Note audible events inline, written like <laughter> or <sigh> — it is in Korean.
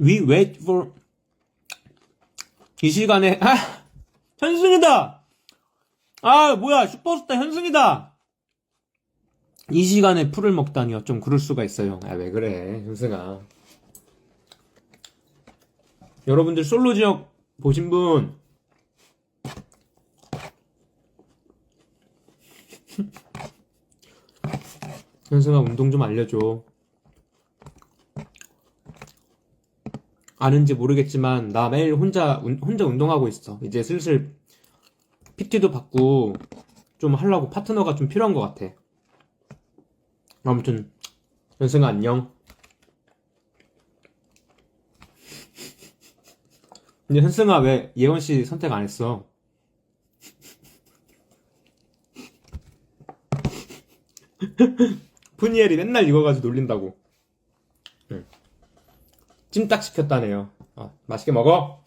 We wait for 이 시간에 아 현승이다. 아 뭐야 슈퍼스타 현승이다. 이 시간에 풀을 먹다니요. 좀 그럴 수가 있어요. 아 왜 그래 현승아. 여러분들 솔로 지역 보신 분 <laughs> 현승아 운동 좀 알려줘. 아는지 모르겠지만 나 매일 혼자 운- 혼자 운동하고 있어. 이제 슬슬 PT도 받고 좀 하려고 파트너가 좀 필요한 것 같아. 아무튼 현승아 안녕. 근데 현승아 왜 예원 씨 선택 안 했어? <laughs> 푸니엘이 맨날 이거 가지고 놀린다고. 응. 찜딱 시켰다네요. 아, 맛있게 먹어.